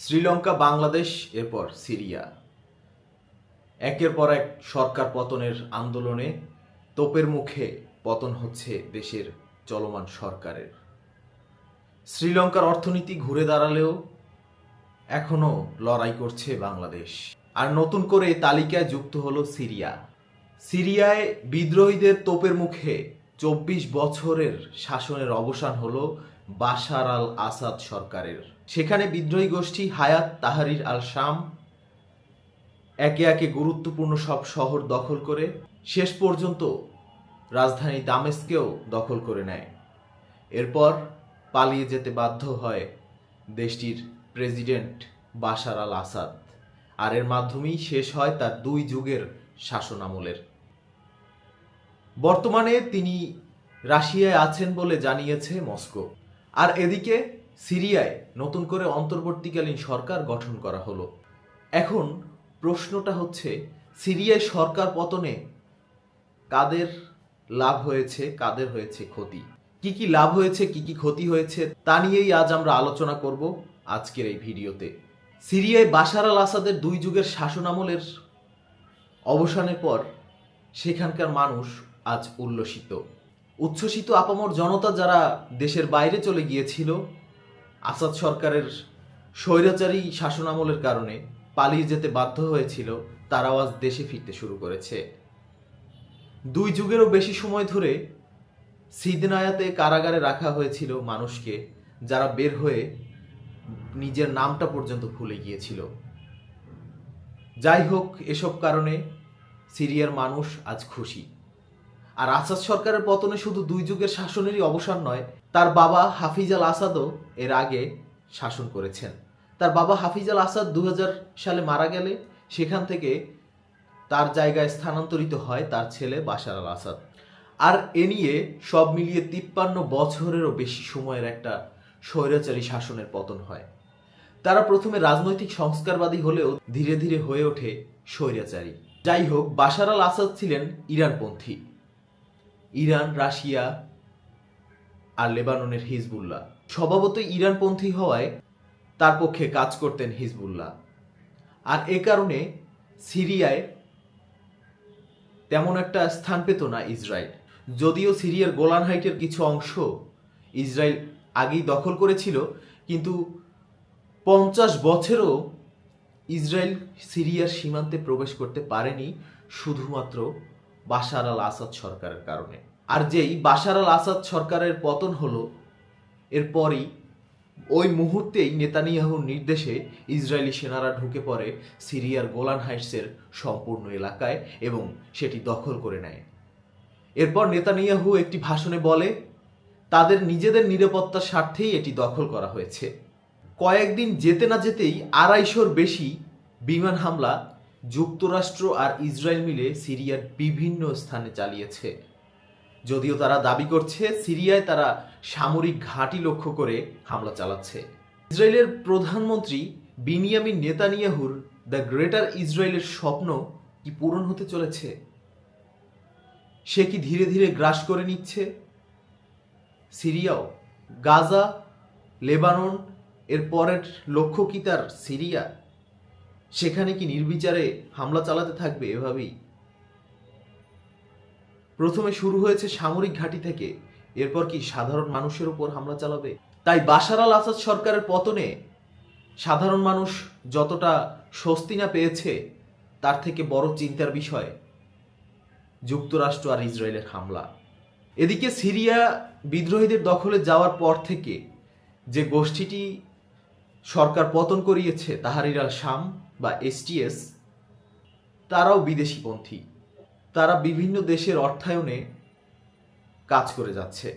শ্রীলঙ্কা, বাংলাদেশ, এরপর সিরিয়া। একের পর এক সরকার পতনের আন্দোলনে তোপের মুখে পতন হচ্ছে দেশের চলমান সরকারের। শ্রীলঙ্কার অর্থনীতি ঘুরে দাঁড়ালেও এখনও লড়াই করছে বাংলাদেশ। আর নতুন করে তালিকায় যুক্ত হলো সিরিয়া। সিরিয়ায় বিদ্রোহীদের তোপের মুখে চব্বিশ বছরের শাসনের অবসান হলো বাশার আল আসাদ সরকারের। সেখানে বিদ্রোহী গোষ্ঠী হায়াত তাহারির আল শাম একে একে গুরুত্বপূর্ণ সব শহর দখল করে, শেষ পর্যন্ত রাজধানী দামেস্কেও দখল করে নেয়। এরপর পালিয়ে যেতে বাধ্য হয় দেশটির প্রেসিডেন্ট বাশার আল আসাদ। আর এর মাধ্যমেই শেষ হয় তার দুই যুগের শাসন আমলের। বর্তমানে তিনি রাশিয়ায় আছেন বলে জানিয়েছে মস্কো। আর এদিকে সিরিয়ায় নতুন করে অন্তর্বর্তীকালীন সরকার গঠন করা হলো। এখন প্রশ্নটা হচ্ছে, সিরিয়ায় সরকার পতনে কাদের লাভ হয়েছে, কাদের হয়েছে ক্ষতি? কি কি লাভ হয়েছে, কি কি ক্ষতি হয়েছে, তা নিয়েই আজ আমরা আলোচনা করব আজকের এই ভিডিওতে। সিরিয়ায় বাশার আল আসাদের দুই যুগের শাসন আমলের অবসানের পর সেখানকার মানুষ আজ উল্লসিত। উচ্ছ্বসিত আপামর জনতা যারা দেশের বাইরে চলে গিয়েছিল, আসাদ সরকারের স্বৈরাচারী শাসন আমলের কারণে পালিয়ে যেতে বাধ্য হয়েছিল, তারাও আজ দেশে ফিরতে শুরু করেছে। দুই যুগেরও বেশি সময় ধরে সিদনায়াতে কারাগারে রাখা হয়েছিল মানুষকে, যারা বের হয়ে নিজের নামটা পর্যন্ত ভুলে গিয়েছিল। যাই হোক, এসব কারণে সিরিয়ার মানুষ আজ খুশি। আর আসাদ সরকারের পতনে শুধু দুই যুগের শাসনেরই অবসান নয়, তার বাবা হাফিজ আল আসাদও এর আগে শাসন করেছেন। তার বাবা হাফিজ আল আসাদ দু হাজার সালে মারা গেলে সেখান থেকে তার জায়গায় স্থানান্তরিত হয় তার ছেলে বাশার আল আসাদ। আর এ নিয়ে সব মিলিয়ে তিপ্পান্ন বছরেরও বেশি সময়ের একটা স্বৈরাচারী শাসনের পতন হয়। তারা প্রথমে রাজনৈতিক সংস্কারবাদী হলেও ধীরে ধীরে হয়ে ওঠে স্বৈরাচারী। যাই হোক, বাশার আল আসাদ ছিলেন ইরানপন্থী। ইরান, রাশিয়া আর লেবাননের হিজবুল্লাহ। স্বভাবত ইরানপন্থী হওয়ায় তার পক্ষে কাজ করতেন হিজবুল্লাহ। আর এ কারণে সিরিয়ায় তেমন একটা স্থান পেত না ইসরায়েল। যদিও সিরিয়ার গোলান হাইটের কিছু অংশ ইসরায়েল আগেই দখল করেছিল, কিন্তু পঞ্চাশ বছরও ইসরায়েল সিরিয়ার সীমান্তে প্রবেশ করতে পারেনি, শুধুমাত্র বাশার আল আসাদ সরকারের কারণে। আর যেই বাশার আল আসাদ সরকারের পতন হলো, এরপরই ওই মুহূর্তেই নেতানিয়াহুর নির্দেশে ইসরায়েলি সেনারা ঢুকে পড়ে সিরিয়ার গোলান হাইটসের সম্পূর্ণ এলাকায় এবং সেটি দখল করে নেয়। এরপর নেতানিয়াহু একটি ভাষণে বলে, তাদের নিজেদের নিরাপত্তার স্বার্থেই এটি দখল করা হয়েছে। কয়েকদিন যেতে না যেতেই আড়াইশোর বেশি বিমান হামলা যুক্তরাষ্ট্র আর ইসরায়েল মিলে সিরিয়ার বিভিন্ন স্থানে চালিয়েছে। যদিও তারা দাবি করছে, সিরিয়ায় তারা সামরিক ঘাঁটি লক্ষ্য করে হামলা চালাচ্ছে। ইসরায়েলের প্রধানমন্ত্রী বিনিয়ামিন নেতানিয়াহুর দ্য গ্রেটার ইসরায়েলের স্বপ্ন কি পূরণ হতে চলেছে? সে কি ধীরে ধীরে গ্রাস করে নিচ্ছে? সিরিয়াও? গাজা? লেবানন? এর পরের লক্ষ্য কি তার সিরিয়া? সেখানে কি নির্বিচারে হামলা চালাতে থাকবে এভাবেই? প্রথমে শুরু হয়েছে সামরিক ঘাঁটি থেকে। এরপর কি সাধারণ মানুষের উপর হামলা চালাবে? তাই বাশার আল আসাদ সরকারের পতনে সাধারণ মানুষ যতটা স্বস্তি না পেয়েছে, তার থেকে বড় চিন্তার বিষয় যুক্তরাষ্ট্র আর ইসরায়েলের হামলা। এদিকে সিরিয়া বিদ্রোহীদের দখলে যাওয়ার পর থেকে যে গোষ্ঠীটি সরকার পতন করিয়েছে, তাহারির আল শাম বা এসটিএস তারাও বিদেশিপন্থী। তারা বিভিন্ন দেশের অর্থায়নে কাজ করে যাচ্ছে।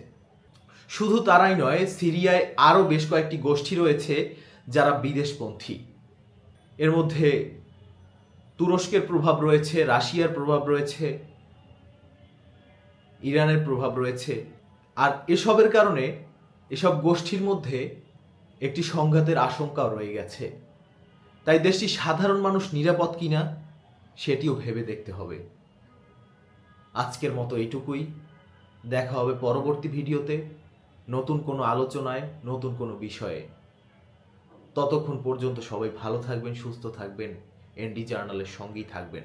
শুধু তারাই নয়, সিরিয়ায় আরও বেশ কয়েকটি গোষ্ঠী রয়েছে যারা বিদেশপন্থী। এর মধ্যে তুরস্কের প্রভাব রয়েছে, রাশিয়ার প্রভাব রয়েছে, ইরানের প্রভাব রয়েছে। আর এসবের কারণে এসব গোষ্ঠীর মধ্যে একটি সংঘাতের আশঙ্কাও রয়ে গেছে। তাই দেশটি সাধারণ মানুষ নিরাপদ কিনা, সেটিও ভেবে দেখতে হবে। আজকের মতো এইটুকুই। দেখা হবে পরবর্তী ভিডিওতে নতুন কোনো আলোচনায়, নতুন কোনো বিষয়ে। ততক্ষণ পর্যন্ত সবাই ভালো থাকবেন, সুস্থ থাকবেন, এনডি জার্নালের সঙ্গেই থাকবেন।